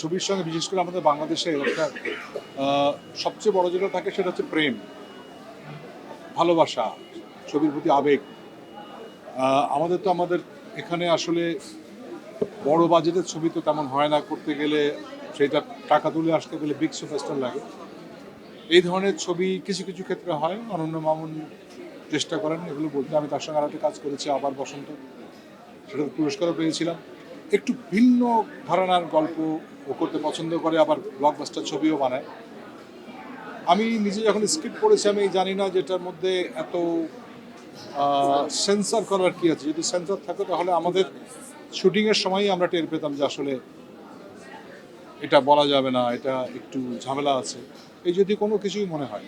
ছবির সঙ্গে, বিশেষ করে আমাদের বাংলাদেশে একটা সবচেয়ে বড় যেটা থাকে সেটা হচ্ছে প্রেম, ভালোবাসা, ছবির প্রতি আবেগ। আমাদের তো আমাদের এখানে আসলে বড় বাজেটের ছবি তো তেমন হয় না, করতে গেলে সেটা টাকা তুলে আসতে গেলে বিগ সুপারস্টার লাগে। এই ধরনের ছবি কিছু কিছু ক্ষেত্রে হয়, অনন্য মামুন চেষ্টা করেন এগুলো বলতে। আমি তার সঙ্গে আরেকটা কাজ করেছি, আবার বসন্ত। সেটা পুরস্কারও পেয়েছিলাম। একটু ভিন্ন ধারণার গল্প ও করতে পছন্দ করে, আবার ব্লকবাস্টার ছবিও বানায়। আমি নিজে যখন স্ক্রিপ্ট পড়েছি, আমি জানি না যে এটার মধ্যে এত সেন্সর করার কি আছে। যদি সেন্সর থাকে, তাহলে আমাদের শুটিংয়ের সময়ই আমরা টের পেতাম যে আসলে এটা বলা যাবে না, এটা একটু ঝামেলা আছে। এই যদি কোনো কিছুই মনে হয়।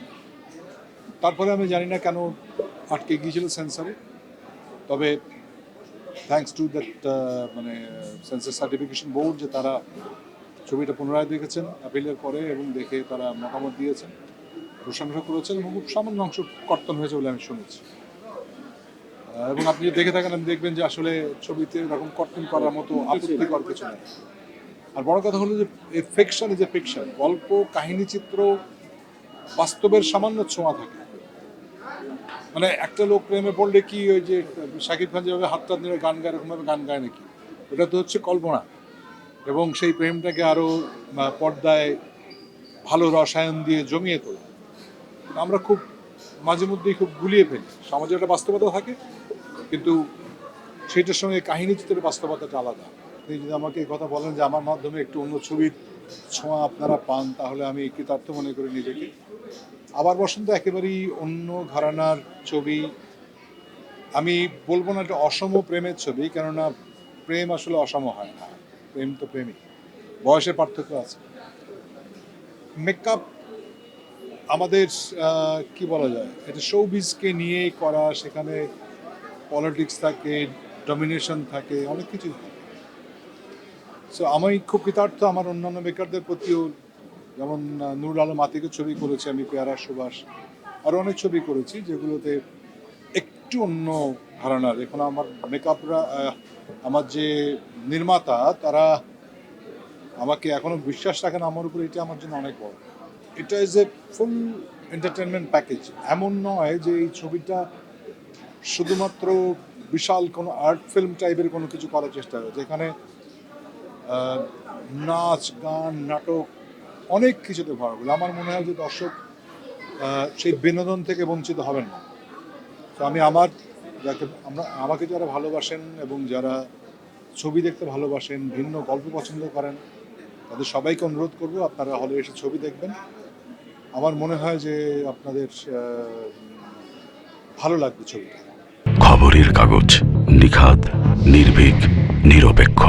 তারপরে আমি জানি না কেন আটকে গিয়েছিল সেন্সারে তবে থ্যাঙ্কস টু দ্যাট মানে সেন্সার সার্টিফিকেশন বোর্ড যে তারা ছবিটা পুনরায় দেখেছেন অ্যাপিলের পরে এবং দেখে তারা মতামত দিয়েছেন, প্রশংসা করেছেন এবং খুব সামান্য অংশ কর্তন হয়েছে বলে আমি শুনেছি। এবং আপনি দেখে থাকেন, আপনি দেখবেন যে আসলে ছবিতে এরকম কর্তন করার মতো আপত্তিকর কিছু নেই। আর বড় কথা হলো যে ফিকশন ইজ এ ফিকশন গল্প, কাহিনী, চিত্র বাস্তবের সামান্য ছোঁয়া থাকে। মানে একটা লোক প্রেমে পড়লে কি ওই যে শাকিব খান যেভাবে হাত টাত নিয়ে গান গায়, এরকমভাবে গান গায় নাকি? ওটা তো হচ্ছে কল্পনা। এবং সেই প্রেমটাকে আরও পর্দায় ভালো রসায়ন দিয়ে জমিয়ে তোলে। আমরা খুব মাঝে মধ্যেই খুব গুলিয়ে ফেলি। সমাজে একটা বাস্তবতা থাকে, কিন্তু সেটার সঙ্গে কাহিনী চিত্রের বাস্তবতাটা আলাদা। আপনি যদি আমাকে এই কথা বলেন যে আমার মাধ্যমে একটু অন্য ছবির ছোঁয়া আপনারা পান, তাহলে আমি কৃতার্থ মনে করি নিজেকে। আবার বসন্ত একেবারেই অন্য ঘরানার ছবি। আমি বলব না এটা অসম প্রেমের ছবি, কেননা প্রেম আসলে অসম হয় না। প্রেম তো প্রেমই। বয়সের পার্থক্য আছে। মেকআপ আমাদের কি বলা যায়, এটা শোবিজকে নিয়েই করা, সেখানে পলিটিক্স থাকে ডমিনেশন থাকে, অনেক কিছুই থাকে। সো আমি খুব কৃতার্থ আমার অন্যান্য বেকারদের প্রতিও যেমন নুরুল আলম আতিকের ছবি করেছি আমি, পেয়ারা, সুভাষ। আরও অনেক ছবি করেছি যেগুলোতে একটু অন্য ধারণার। এখন আমার মেকআপরা আমার যে নির্মাতা, তারা আমাকে এখনও বিশ্বাস রাখেন আমার উপর, এটা আমার জন্য অনেক বড়। এটা is a full entertainment package এমন নয় যে এই ছবিটা শুধুমাত্র বিশাল কোনো আর্ট ফিল্ম টাইপের কোনো কিছু করার চেষ্টা করে। যেখানে নাচ, গান, নাটক অনেক কিছুতে ভরা বলে আমার মনে হয় যে দর্শক সেই বিনোদন থেকে বঞ্চিত হবেন না। তো আমি আমার যাকে, আমরা, আমাকে যারা ভালোবাসেন এবং যারা ছবি দেখতে ভালোবাসেন, ভিন্ন গল্প পছন্দ করেন, তাদের সবাইকে অনুরোধ করব, আপনারা হলে এসে ছবি দেখবেন। আমার মনে হয় যে আপনাদের ভালো লাগবে ছবিটা। খবরের কাগজ নিখাত নির্ভীক, নিরপেক্ষ।